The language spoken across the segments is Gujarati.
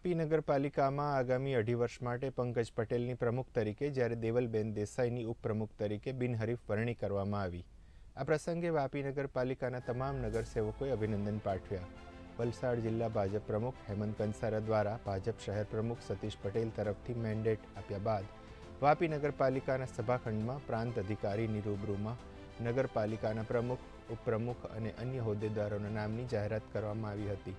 વાપી નગરપાલિકામાં આગામી અઢી વર્ષ માટે પંકજ પટેલની પ્રમુખ તરીકે જ્યારે દેવલબેન દેસાઈની ઉપપ્રમુખ તરીકે બિનહરીફ વરણી કરવામાં આવી. આ પ્રસંગે વાપી નગરપાલિકાના તમામ નગરસેવકોએ અભિનંદન પાઠવ્યા. વલસાડ જિલ્લા ભાજપ પ્રમુખ હેમંત કંસારા દ્વારા ભાજપ શહેર પ્રમુખ સતીશ પટેલ તરફથી મેન્ડેટ આપ્યા બાદ વાપી નગરપાલિકાના સભાખંડમાં પ્રાંત અધિકારીની રૂબરૂમાં નગરપાલિકાના પ્રમુખ, ઉપપ્રમુખ અને અન્ય હોદ્દેદારોના નામની જાહેરાત કરવામાં આવી હતી.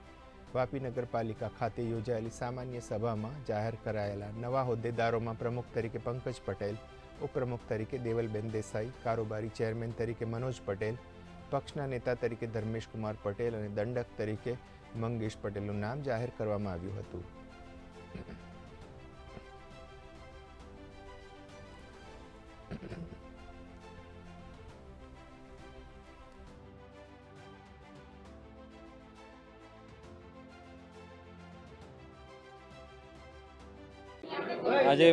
વાપી નગરપાલિકા ખાતે યોજાયેલી સામાન્ય સભામાં જાહેર કરાયેલા નવા હોદ્દેદારોમાં પ્રમુખ તરીકે પંકજ પટેલ, ઉપપ્રમુખ તરીકે દેવલબેન દેસાઈ, કારોબારી ચેરમેન તરીકે મનોજ પટેલ, પક્ષના નેતા તરીકે ધર્મેશ કુમાર પટેલ અને દંડક તરીકે મંગેશ પટેલનું નામ જાહેર કરવામાં આવ્યું હતું. આજે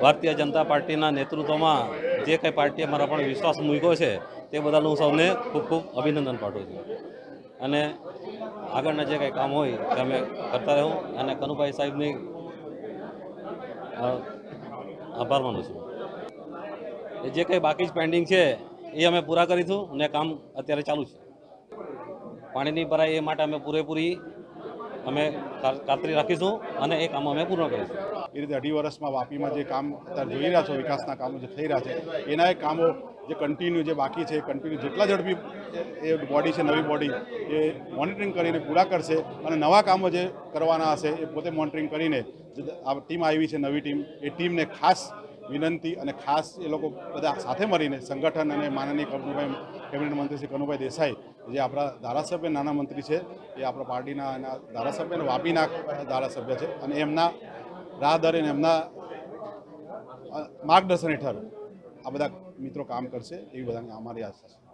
ભારતીય જનતા પાર્ટીના નેતૃત્વમાં જે કંઈ પાર્ટીએ મારા પણ વિશ્વાસ મૂક્યો છે, તે બદલ હું સૌને ખૂબ ખૂબ અભિનંદન પાઠવું છું. અને આગળના જે કંઈ કામ હોય, તે અમે કરતા રહું અને કનુભાઈ સાહેબની આભાર માનું છું. એ જે કંઈ બાકી જ પેન્ડિંગ છે, એ અમે પૂરા કરીશું અને કામ અત્યારે ચાલુ છે. પાણીની ભરાય એ માટે અમે પૂરેપૂરી અમે કાતરી રાખીશું અને એ કામ અમે પૂર્ણ કરીશું. એ રીતે અઢી વર્ષમાં વાપીમાં જે કામ અત્યારે જોઈ રહ્યા છો, વિકાસના કામો જે થઈ રહ્યા છે, એના એ કામો જે કન્ટિન્યુ જે બાકી છે કન્ટિન્યુ જેટલા ઝડપી એ બોડી છે, નવી બોડી એ મોનિટરિંગ કરીને પૂરા કરશે અને નવા કામો જે કરવાના હશે, એ પોતે મોનિટરિંગ કરીને આ ટીમ આવી છે, નવી ટીમ એ ટીમને ખાસ વિનંતી અને ખાસ એ લોકો બધા સાથે મળીને સંગઠન અને માનનીય કનુભાઈ કેબિનેટ મંત્રી શ્રી કનુભાઈ દેસાઈ, જે આપણા ધારાસભ્ય નાના મંત્રી છે, એ આપણા પાર્ટીના એના ધારાસભ્ય અને વાપીના ધારાસભ્ય છે અને એમના રાહદરે અને એમના માર્ગદર્શન હેઠળ આ બધા મિત્રો કામ કરશે એવી બધાની અમારી આશા છે.